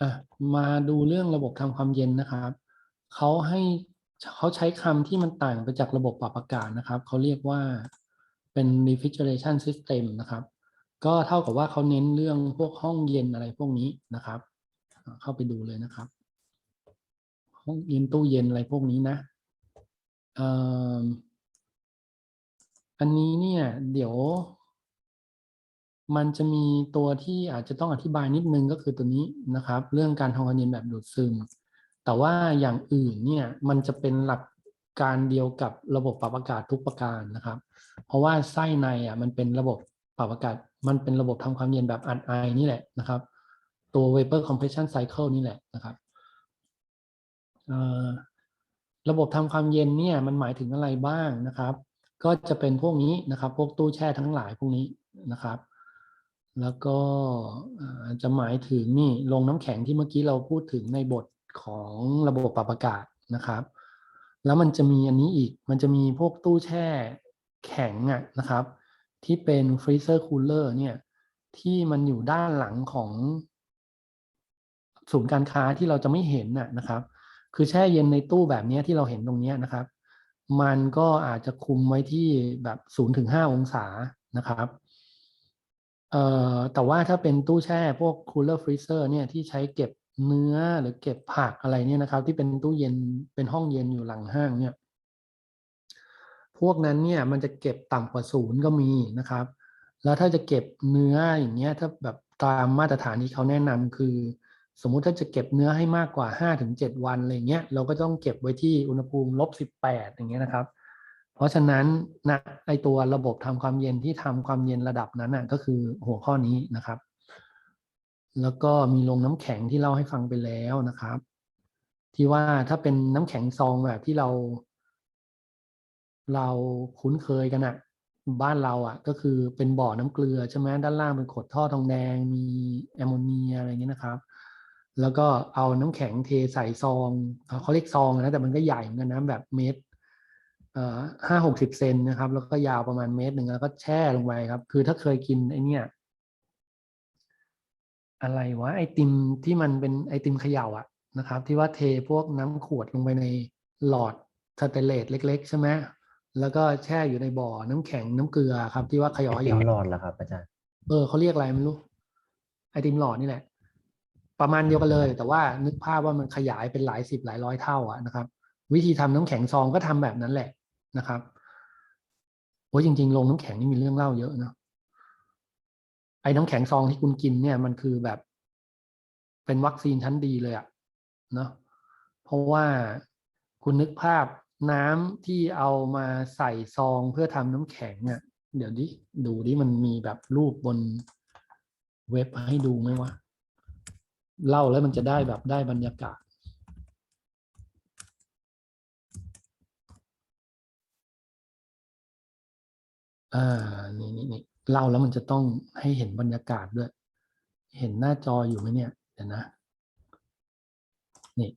อะมาดูเรื่องระบบทำความเย็นนะครับเขาให้เขาใช้คำที่มันต่างไปจากระบบปรับอากาศนะครับเขาเรียกว่าเป็น refrigeration system นะครับ ก็เท่ากับว่าเขาเน้นเรื่องพวกห้องเย็นอะไรพวกนี้นะครับ เข้าไปดูเลยนะครับ ห้องเย็นตู้เย็นอะไรพวกนี้นะอ่อันนี้เนี่ย เดี๋ยว มันจะมีตัวที่อาจจะต้องอธิบายนิดนึงก็คือตัวนี้นะครับ เรื่องการทำความเย็นแบบดูดซึม แต่ว่าอย่างอื่นเนี่ยมันจะเป็นหลักการเดียวกับระบบปรับอากาศทุกประการนะครับ เพราะว่าไส้ในอะมันเป็นระบบปรับอากาศ มันเป็นระบบทำความเย็นแบบอัดไอนี่แหละนะครับ ตัว vapor compression cycle นี่แหละนะครับระบบทำความเย็นเนี่ยมันหมายถึงอะไรบ้างนะครับ ก็จะเป็นพวกนี้นะครับ พวกตู้แช่ทั้งหลายพวกนี้นะครับ แล้วก็จะหมายถึงนี่ลงน้ำแข็งที่เมื่อกี้เราพูดถึงในบทของระบบปรับอากาศนะครับ แล้วมันจะมีอันนี้อีก มันจะมีพวกตู้แช่แข็งอะนะครับ ที่เป็นฟรีเซอร์คูลเลอร์เนี่ย ที่มันอยู่ด้านหลังของศูนย์การค้าที่เราจะไม่เห็นน่ะนะครับ คือแช่เย็นในตู้แบบนี้ที่เราเห็นตรงนี้นะครับ มันก็อาจจะคุมไว้ที่แบบศูนย์ถึงห้าองศานะครับ เอ่อแต่ว่าถ้าเป็นตู้แช่พวก cooler freezer เนี่ยที่ใช้เก็บเนื้อหรือเก็บผักอะไรเนี่ยนะครับ ที่เป็นตู้เย็นเป็นห้องเย็นอยู่หลังห้างเนี่ย พวกนั้นเนี่ยมันจะเก็บต่ำกว่าศูนย์ก็มีนะครับ แล้วถ้าจะเก็บเนื้ออย่างเงี้ยถ้าแบบตามมาตรฐานที่เขาแนะนำคือ สมมุติถ้าจะเก็บเนื้อให้มากกว่า5-7ถึงวันอะไรเงี้ยเราก็ต้องเก็บไว้ที่อุณหภูมิลบ18อย่างเงี้ยนะครับ เพราะฉะนั้นนะไอตัวระบบทำความเย็นที่ทำความเย็นระดับนั้นน่ะก็คือหัวข้อนี้นะครับ แล้วก็มีลงน้ำแข็งที่เล่าให้ฟังไปแล้วนะครับ ที่ว่าถ้าเป็นน้ำแข็งซองแบบที่เรา เราคุ้นเคยกันอะบ้านเราอะก็คือเป็นบ่อน้ำเกลือใช่ไหมด้านล่างเป็นขดท่อทองแดง มีแอมโมเนียอะไรเงี้ยนะครับแล้วก็เอาน้ำแข็งเทใส่ซองเขาเรียกซองนะแต่มันก็ใหญ่เหมือนกันนะแบบเมตร ห้าหกสิบเซนนะครับ แล้วก็ยาวประมาณเมตรหนึ่งแล้วก็แช่ลงไปครับ คือถ้าเคยกินไอเนี่ย อะไรวะไอติมที่มันเป็นไอติมเขย่าอะนะครับ ที่ว่าเทพวกน้ำขวดลงไปในหลอดสเตนเลสเล็ก ๆ ใช่ไหมแล้วก็แช่อยู่ในบ่อน้ำแข็งน้ำเกลือครับ ที่ว่าเขย่าไอเขติย่ามหลอดเหรอครับอาจารย์เออเขาเรียกอะไรไม่รู้ไอติมหลอดนี่แหละ ประมาณเดียวกันเลย แต่ว่านึกภาพว่ามันขยายเป็นหลายสิบหลายร้อยเท่าอะนะครับ วิธีทำน้ำแข็งซองก็ทำแบบนั้นแหละ นะครับโอ้ยจริงๆลงน้ำแข็งนี่มีเรื่องเล่าเยอะเนะไอ้น้ำแข็งซองที่คุณกินเนี่ยมันคือแบบ เป็นวัคซีนชั้นดีเลยอะเนาะเพราะว่าคุณนึกภาพน้ำที่เอามาใส่ซองเพื่อทำน้ำแข็งอะเดี๋ยวดิดูดิมันมีแบบรูปบนเว็บให้ดูไหมวะเล่าแล้วมันจะได้แบบได้บรรยากาศ อ่า นี่นี่นี่เล่าแล้วมันจะต้องให้เห็นบรรยากาศด้วย เห็นหน้าจออยู่ไหมเนี่ย เดี๋ยวนะ นี่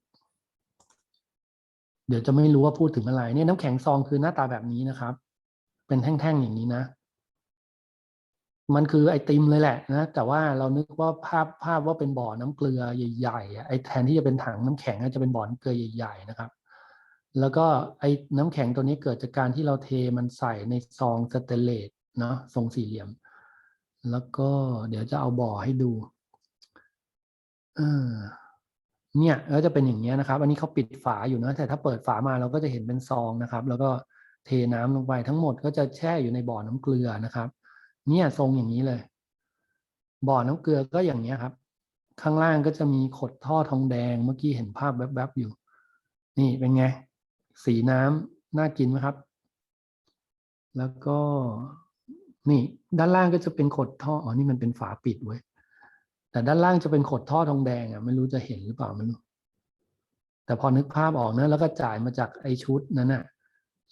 เดี๋ยวจะไม่รู้ว่าพูดถึงอะไร เนี่ยน้ำแข็งซองคือหน้าตาแบบนี้นะครับ เป็นแท่งๆอย่างนี้นะ มันคือไอติมเลยแหละนะ แต่ว่าเรานึกว่าภาพภาพว่าเป็นบ่อน้ำเกลือใหญ่ๆอะไอแทนที่จะเป็นถังน้ำแข็งจะเป็นบ่อน้ำเกลือใหญ่ ๆ นะครับ แล้วก็ไอ้น้ำแข็งตัวนี้เกิดจากการที่เราเทมันใส่ในซองสเตนเลสเนาะทรงสี่เหลี่ยม แล้วก็เดี๋ยวจะเอาบ่อให้ดูเออเนี่ยก็จะเป็นอย่างเงี้นะครับ อันนี้เขาปิดฝาอยู่นะแต่ถ้าเปิดฝามาเราก็จะเห็นเป็นซองนะครับ แล้วก็เทน้ำลงไปทั้งหมดก็จะแช่อยู่ในบ่อน้ำเกลือนะครับ เนี่ยทรงอย่างนี้เลย บ่อน้ำเกลือก็อย่างนี้ครับ ข้างล่างก็จะมีขดท่อทองแดงเมื่อกี้เห็นภาพแวบๆอยู่ นี่เป็นไง สีน้ำน่ากินไหมครับ แล้วก็นี่ด้านล่างก็จะเป็นขดท่ออ๋อนี่มันเป็นฝาปิดเว้ยแต่ด้านล่างจะเป็นขดท่อทองแดงอะไม่รู้จะเห็นหรือเปล่าไม่รู้แต่พอนึกภาพออกนะแล้วก็จ่ายมาจากไอชุดนั้นน่ะ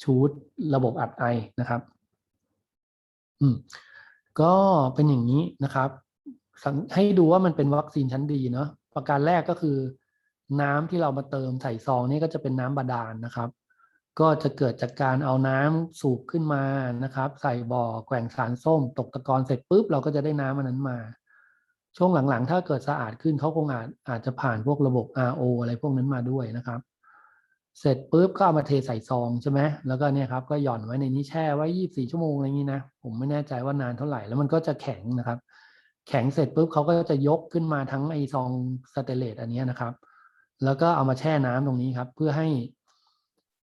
ชุดระบบอัดไอนะครับ อืม ก็เป็นอย่างนี้นะครับให้ดูว่ามันเป็นวัคซีนชั้นดีเนาะประการแรกก็คือ น้ำที่เรามาเติมใส่ซองนี่ก็จะเป็นน้ำบาดาลนะครับ ก็จะเกิดจากการเอาน้ำสูบขึ้นมานะครับ ใส่บ่อแกว่งสารส้ม ตกตะกอนเสร็จปุ๊บเราก็จะได้น้ำอันนั้นมา ช่วงหลังๆ ถ้าเกิดสะอาดขึ้นเขาคงอาจอาจจะผ่านพวกระบบ RO อะไรพวกนั้นมาด้วยนะครับ เสร็จปุ๊บก็เอามาเทใส่ซองใช่ไหมแล้วก็เนี่ยครับก็หย่อนไว้ในนี้แช่ไว้ 24 ชั่วโมงอะไรอย่างนี้นะผมไม่แน่ใจว่านานเท่าไหร่แล้วมันก็จะแข็งนะครับ แข็งเสร็จปุ๊บเขาก็จะยกขึ้นมาทั้งไอซองสเตเลสอันนี้นะครับ แล้วก็เอามาแช่น้ำตรงนี้ครับ เพื่อให้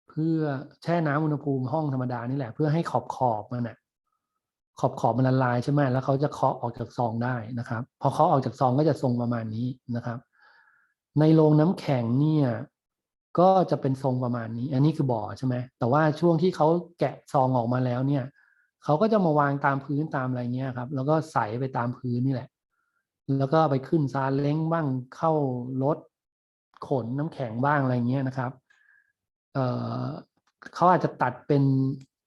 เพื่อแช่น้ำอุณหภูมิห้องธรรมดานี่แหละ เพื่อให้ขอบขอบมันน่ะขอบขอบมันละลายใช่ไหมแล้วเขาจะเคาะออกจากซองได้นะครับ พอเคาะออกจากซองก็จะทรงประมาณนี้นะครับ ในโรงน้ำแข็งเนี่ย ก็จะเป็นทรงประมาณนี้ อันนี้คือบ่อใช่ไหมแต่ว่าช่วงที่เขาแกะซองออกมาแล้วเนี่ยเขาก็จะมาวางตามพื้นตามอะไรเงี้ยครับ แล้วก็ใส่ไปตามพื้นนี่แหละ แล้วก็ไปขึ้นซาเล้งบ้างเข้ารถ ขนน้ำแข็งบ้างอะไรเงี้ยนะครับเเขาอาจจะตัดเป็น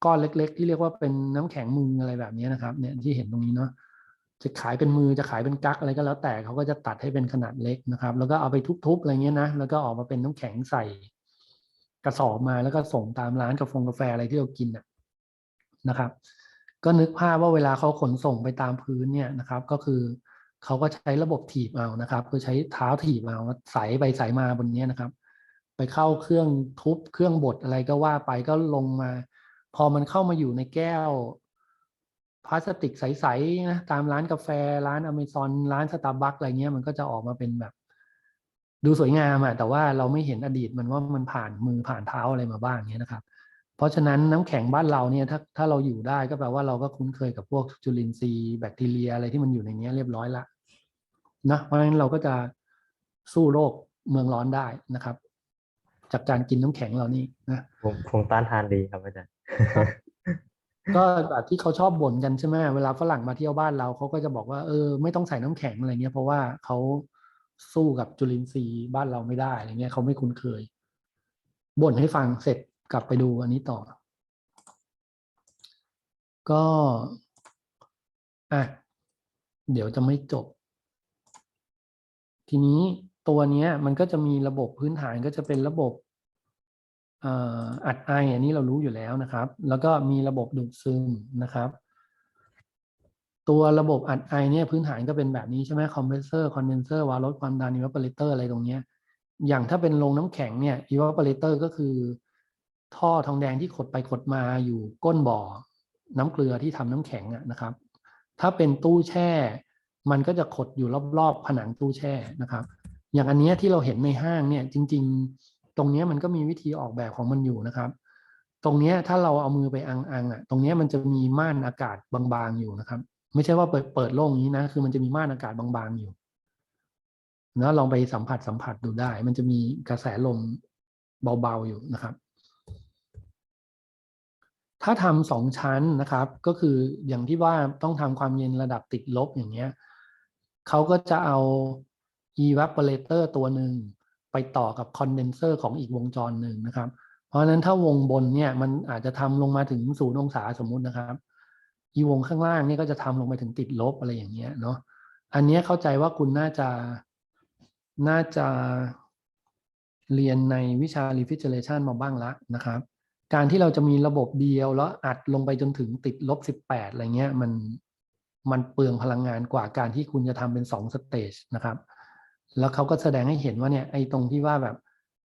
ก้อนเล็ก ๆ ที่เรียกว่าเป็นน้ำแข็งมืออะไรแบบนี้นะครับ เนี่ยที่เห็นตรงนี้เนาะจะขายเป็นมือจะขายเป็นกั๊กอะไรก็แล้วแต่เขาก็จะตัดให้เป็นขนาดเล็กนะครับ แล้วก็เอาไปทุบๆอะไรเงี้ยนะแล้วก็ออกมาเป็นน้ำแข็งใส่กระสอบมาแล้วก็ส่งตามร้านกาแฟกาแฟอะไรที่เรากินนะนะครับ ก็นึกภาพว่าเวลาเขาขนส่งไปตามพื้นเนี่ยนะครับ ก็คือเเขาก็ใช้ระบบถีบเอานะครับ คือใช้เท้าถีบเอาใส่ไปใส่มาบนนี้นะครับ ไปเข้าเครื่องทุบเครื่องบดอะไรก็ว่าไปก็ลงมา พอมันเข้ามาอยู่ในแก้วพลาสติกใสๆนะตามร้านกาแฟร้านอเมซอนร้านสตาร์บัคอะไรเงี้ยมันก็จะออกมาเป็นแบบ ดูสวยงามอะแต่ว่าเราไม่เห็นอดีตมันว่ามันผ่านมือผ่านเท้าอะไรมาบ้างเนี้ยนะครับ เพราะฉะนั้นน้ำแข็งบ้านเราเนี่ยถ้าถ้าเราอยู่ได้ก็แปลว่าเราก็คุ้นเคยกับพวกจุลินทรีย์แบคทีเรียอะไรที่มันอยู่ในเนี้ยเรียบร้อยละนะเพราะฉะนั้นเราก็จะสู้โรคเมืองร้อนได้นะครับ จากการกินน้ำแข็งเรานี่นะผมคงต้านทานดีครับอาจารย์ก็แบบที่เขาชอบบ่นกันใช่ไหมเวลาฝรั่งมาเที่ยวบ้านเราเขาก็จะบอกว่าเออไม่ต้องใส่น้ำแข็งอะไรเงี้ย เพราะว่าเขาสู้กับจุลินทรีย์บ้านเราไม่ได้อะไรเงี้ยเขาไม่คุ้นเคยบ่นให้ฟังเสร็จ กลับไปดูอันนี้ต่อ ก็อะเดี๋ยวจะไม่จบ ทีนี้ตัวเนี้ยมันก็จะมีระบบพื้นฐานก็จะเป็นระบบอัดไออันนี้เรารู้อยู่แล้วนะครับ แล้วก็มีระบบดูดซึมนะครับ ตัวระบบอัดไอเนี่ยพื้นฐานก็เป็นแบบนี้ใช่ไหมคอมเพรสเซอร์คอนเดนเซอร์วาล์วลดความดันอีวาเปอเรเตอร์อะไรตรงเนี้ยอย่างถ้าเป็นโรงน้ำแข็งเนี่ยอีวาเปอเรเตอร์ก็คือ ท่อทองแดงที่ขดไปขดมาอยู่ก้นบ่อ น้ำเกลือที่ทำน้ำแข็งอะนะครับ ถ้าเป็นตู้แช่ มันก็จะขดอยู่รอบๆ ผนังตู้แช่นะครับ อย่างอันเนี้ยที่เราเห็นในห้างเนี่ยจริง ๆ ตรงเนี้ยมันก็มีวิธีออกแบบของมันอยู่นะครับ ตรงเนี้ยถ้าเราเอามือไปอังอังๆอะ ตรงเนี้ยมันจะมีม่านอากาศบางๆอยู่นะครับ ไม่ใช่ว่าเปิดเปิดโล่งอย่างนี้นะ คือมันจะมีม่านอากาศบางๆอยู่นะลองไปสัมผัสสัมผัสดูได้ มันจะมีกระแสลมเบาๆอยู่นะครับ ถ้าทำสองชั้นนะครับ ก็คืออย่างที่ว่าต้องทำความเย็นระดับติดลบอย่างเงี้ยเขาก็จะเอา evaporator ตัวหนึ่งไปต่อกับคอนเดนเซอร์ของอีกวงจรหนึ่งนะครับ เพราะนั้นถ้าวงบนเนี่ยมันอาจจะทำลงมาถึงศูนย์องศาสมมุตินะครับ อีวงข้างล่างนี่ก็จะทำลงไปถึงติดลบอะไรอย่างเงี้ยเนาะ อันนี้เข้าใจว่าคุณน่าจะน่าจะเรียนในวิชา refrigeration มาบ้างละนะครับ การที่เราจะมีระบบเดียวแล้วอัดลงไปจนถึงติดลบสิบแปดอะไรเงี้ยมันมันเปลืองพลังงานกว่าการที่คุณจะทำเป็นสองสเตจนะครับ แล้วเขาก็แสดงให้เห็นว่าเนี่ยไอ้ตรงที่ว่าแบบ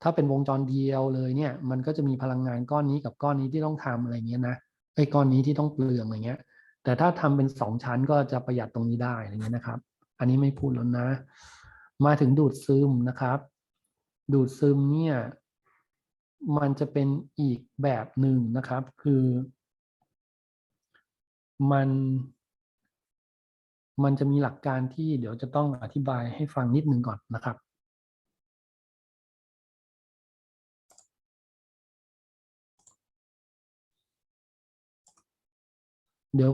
ถ้าเป็นวงจรเดียวเลยเนี่ยมันก็จะมีพลังงานก้อนนี้กับก้อนนี้ที่ต้องทำอะไรเงี้ยนะไอ้ก้อนนี้ที่ต้องเปลืองอะไรเงี้ย แต่ถ้าทำเป็นสองชั้นก็จะประหยัดตรงนี้ได้อะไรเงี้ยนะครับ อันนี้ไม่พูดแล้วนะ มาถึงดูดซึมนะครับ ดูดซึมเนี่ย มันจะเป็นอีกแบบหนึ่งนะครับ คือ มัน มันจะมีหลักการที่เดี๋ยวจะต้องอธิบายให้ฟังนิดนึงก่อนนะครับเดี๋ยว